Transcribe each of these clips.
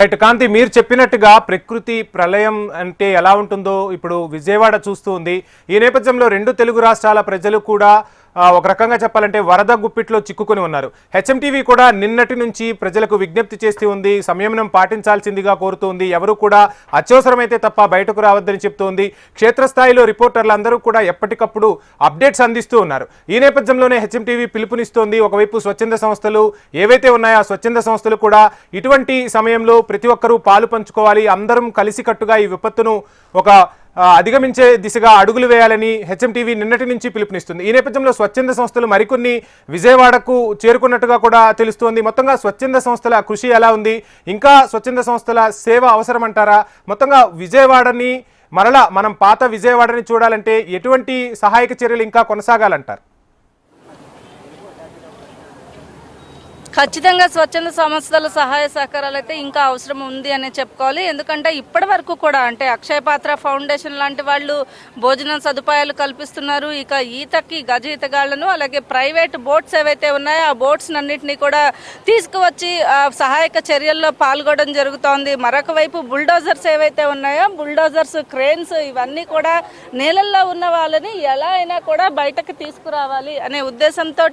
Right కాంతి మీరు చెప్పినట్టుగా ప్రకృతి ప్రళయం అంటే ఎలా ఉంటుందో ఇప్పుడు విజయవాడ చూస్తూ ఉంది. ఈ నేపథ్యంలో రెండు తెలుగు రాష్ట్రాల ప్రజలు కూడా ఒక రకంగా చెప్పాలంటే వరద గుప్పిట్లో చిక్కుకొని ఉన్నారు. హెచ్ఎంటీవీ కూడా నిన్నటి నుంచి ప్రజలకు విజ్ఞప్తి చేస్తూ ఉంది. సంయమనం పాటించాల్సిందిగా కోరుతోంది. ఎవరు కూడా అత్యవసరమైతే తప్ప బయటకు రావద్దని చెప్తోంది. క్షేత్రస్థాయిలో రిపోర్టర్లు అందరూ కూడా ఎప్పటికప్పుడు అప్డేట్స్ అందిస్తూ ఉన్నారు. ఈ నేపథ్యంలోనే హెచ్ఎంటీవీ పిలుపునిస్తోంది. ఒకవైపు స్వచ్ఛంద సంస్థలు ఏవైతే ఉన్నాయో ఆ స్వచ్ఛంద సంస్థలు కూడా ఇటువంటి సమయంలో ప్రతి ఒక్కరూ పాలు పంచుకోవాలి. అందరం కలిసికట్టుగా ఈ విపత్తును ఒక అధిగమించే దిశగా అడుగులు వేయాలని హెచ్ఎంటీవీ నిన్నటి నుంచి పిలుపునిస్తుంది. ఈ నేపథ్యంలో స్వచ్ఛంద సంస్థలు మరికొన్ని విజయవాడకు చేరుకున్నట్టుగా కూడా తెలుస్తోంది. మొత్తంగా స్వచ్ఛంద సంస్థల కృషి ఎలా ఉంది? ఇంకా స్వచ్ఛంద సంస్థల సేవ అవసరమంటారా? మొత్తంగా విజయవాడని మరలా మనం పాత విజయవాడని చూడాలంటే ఎటువంటి సహాయక చర్యలు ఇంకా కొనసాగాలంటారు? ఖచ్చితంగా స్వచ్ఛంద సంస్థల సహాయ సహకారాలు అయితే ఇంకా అవసరం ఉంది అని చెప్పుకోవాలి. ఎందుకంటే ఇప్పటి వరకు కూడా అంటే అక్షయ పాత్ర ఫౌండేషన్ లాంటి వాళ్ళు భోజన సదుపాయాలు కల్పిస్తున్నారు. ఇక ఈతకి గజ ఈతగాళ్ళను అలాగే ప్రైవేట్ బోట్స్ ఏవైతే ఉన్నాయో ఆ బోట్స్ అన్నింటినీ కూడా తీసుకువచ్చి సహాయక చర్యల్లో పాల్గొనడం జరుగుతోంది. మరొక వైపు బుల్డోజర్స్ ఏవైతే ఉన్నాయో బుల్డోజర్స్ క్రేన్స్ ఇవన్నీ కూడా నేలల్లో ఉన్న వాళ్ళని ఎలా అయినా కూడా బయటకు తీసుకురావాలి అనే ఉద్దేశంతో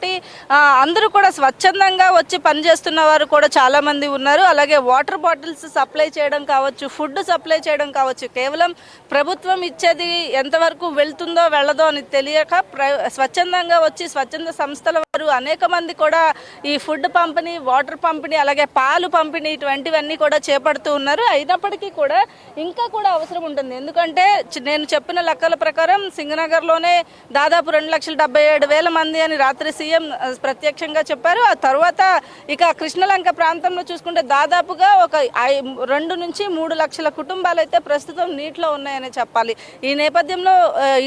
అందరూ కూడా స్వచ్ఛందంగా వచ్చి పనిచేస్తున్న వారు కూడా చాలా మంది ఉన్నారు. అలాగే వాటర్ బాటిల్స్ సప్లై చేయడం కావచ్చు ఫుడ్ సప్లై చేయడం కావచ్చు కేవలం ప్రభుత్వం ఇచ్చేది ఎంతవరకు వెళ్తుందో వెళ్ళదో అని తెలియక ప్ర- స్వచ్ఛందంగా వచ్చి స్వచ్ఛంద సంస్థల వారు అనేక మంది కూడా ఈ ఫుడ్ పంపిణీ వాటర్ పంపిణీ అలాగే పాలు పంపిణీ ఇటువంటివన్నీ కూడా చేపడుతూ ఉన్నారు. అయినప్పటికీ కూడా ఇంకా కూడా అవసరం ఉంటుంది. ఎందుకంటే నేను చెప్పిన లెక్కల ప్రకారం సింగనగర్లోనే దాదాపు రెండు లక్షల డెబ్బై ఏడు వేల మంది అని రాత్రి సీఎం ప్రత్యక్షంగా చెప్పారు. ఆ తర్వాత ఇక కృష్ణలంక ప్రాంతంలో చూసుకుంటే దాదాపుగా ఒక ఐ- రెండు నుంచి మూడు లక్షల కుటుంబాలు అయితే ప్రస్తుతం నీటిలో ఉన్నాయని చెప్పాలి. ఈ నేపథ్యంలో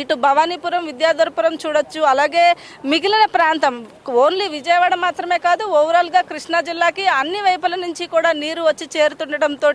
ఇటు భవానీపురం విద్యాధరపురం చూడొచ్చు. అలాగే మిగిలిన ప్రాంతం ఓన్లీ విజయవాడ మాత్రమే కాదు ఓవరాల్గా కృష్ణా జిల్లాకి అన్ని వైపుల నుంచి కూడా నీరు వచ్చి చేరుతుండటంతో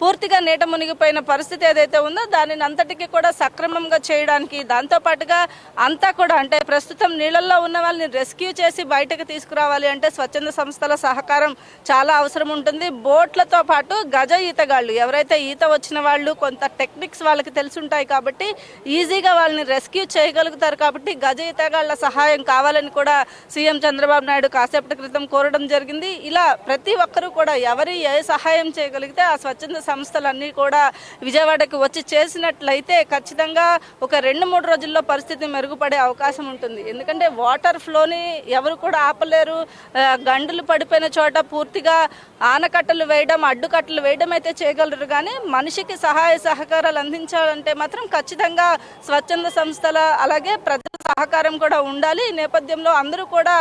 పూర్తిగా నీట మునిగిపోయిన పరిస్థితి ఏదైతే ఉందో దానిని అంతటికి కూడా సక్రమంగా చేయడానికి దాంతో పాటుగా అంతా కూడా అంటే ప్రస్తుతం నీళ్ళల్లో ఉన్న వాళ్ళని రెస్క్యూ చేసి బయటకు తీసుకురావాలి అంటే స్వచ్ఛంద సంస్థల సహకారం చాలా అవసరం ఉంటుంది. బోట్లతో పాటు గజ ఈతగాళ్ళు ఎవరైతే ఈత వచ్చిన వాళ్ళు కొంత టెక్నిక్స్ వాళ్ళకి తెలుసుంటాయి కాబట్టి ఈజీగా వాళ్ళని రెస్క్యూ చేయగలుగుతారు కాబట్టి గజ ఈతగాళ్ళ సహాయం కావాలని కూడా సీఎం చంద్రబాబు నాయుడు కాసేపటి క్రితం కోరడం జరిగింది. ఇలా ప్రతి ఒక్కరూ కూడా ఎవరి ఏ సహాయం చేయగలిగితే ఆ స్వచ్ఛంద సంస్థలన్నీ కూడా విజయవాడకు వచ్చి చేసినట్లయితే ఖచ్చితంగా ఒక రెండు మూడు రోజుల్లో పరిస్థితి మెరుగుపడే అవకాశం ఉంటుంది. ఎందుకంటే వాటర్ ఫ్లోని ఎవరు కూడా ఆపలేరు. గండులు గండులు పడిపోయిన చోట పూర్తిగా ఆనకట్టలు వేయడం అడ్డుకట్టలు వేయడం అయితే చేయగలరు. కానీ మనిషికి సహాయ సహకారాలు అందించాలంటే మాత్రం ఖచ్చితంగా స్వచ్ఛంద సంస్థల అలాగే ప్రజల సహకారం కూడా ఉండాలి. ఈ నేపథ్యంలో అందరూ కూడా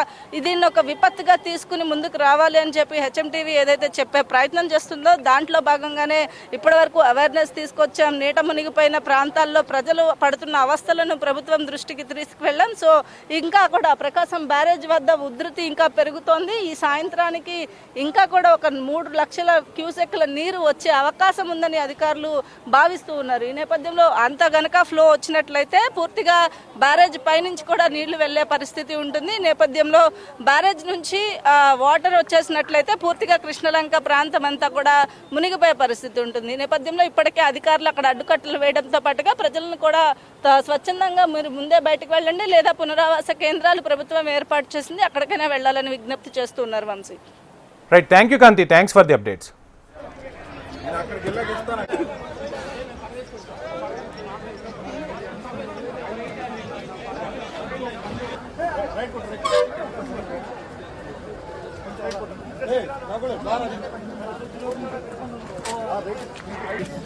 దీన్ని ఒక విపత్తుగా తీసుకుని ముందుకు రావాలి అని చెప్పి హెచ్ఎంటీవీ ఏదైతే చెప్పే ప్రయత్నం చేస్తుందో దాంట్లో భాగంగానే ఇప్పటివరకు అవేర్నెస్ తీసుకొచ్చాం. నీట మునిగిపోయిన ప్రాంతాల్లో ప్రజలు పడుతున్న అవస్థలను ప్రభుత్వం దృష్టికి తీసుకువెళ్ళాం. సో ఇంకా కూడా ప్రకాశం బ్యారేజ్ వద్ద ఉధృతి ఇంకా పెరుగుతోంది. ఈ సాయంత్రానికి ఇంకా కూడా ఒక మూడు లక్షల క్యూసెక్ల నీరు వచ్చే అవకాశం ఉందని అధికారులు భావిస్తూ ఉన్నారు. ఈ నేపథ్యంలో అంత గనక ఫ్లో వచ్చినట్లయితే పూర్తిగా బ్యారేజ్ పై పైనుంచి కూడా నీళ్ళు వెళ్ళే పరిస్థితి ఉంటుంది. నేపథ్యంలో బ్యారేజ్ నుంచి వాటర్ వచ్చేసినట్లయితే పూర్తిగా కృష్ణలంక ప్రాంతం అంతా కూడా మునిగిపోయే పరిస్థితి ఉంటుంది. నేపథ్యంలో ఇప్పటికే అధికారులు అక్కడ అడ్డుకట్టలు వేయడంతో పాటుగా ప్రజలను కూడా స్వచ్ఛందంగా మీరు ముందే బయటకు వెళ్ళండి లేదా పునరావాస కేంద్రాలు ప్రభుత్వం ఏర్పాటు చేసింది అక్కడికైనా వెళ్ళాలని విజ్ఞప్తి చేస్తున్నారు Vamsi. Right thank you Kanti thanks for the updates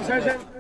sir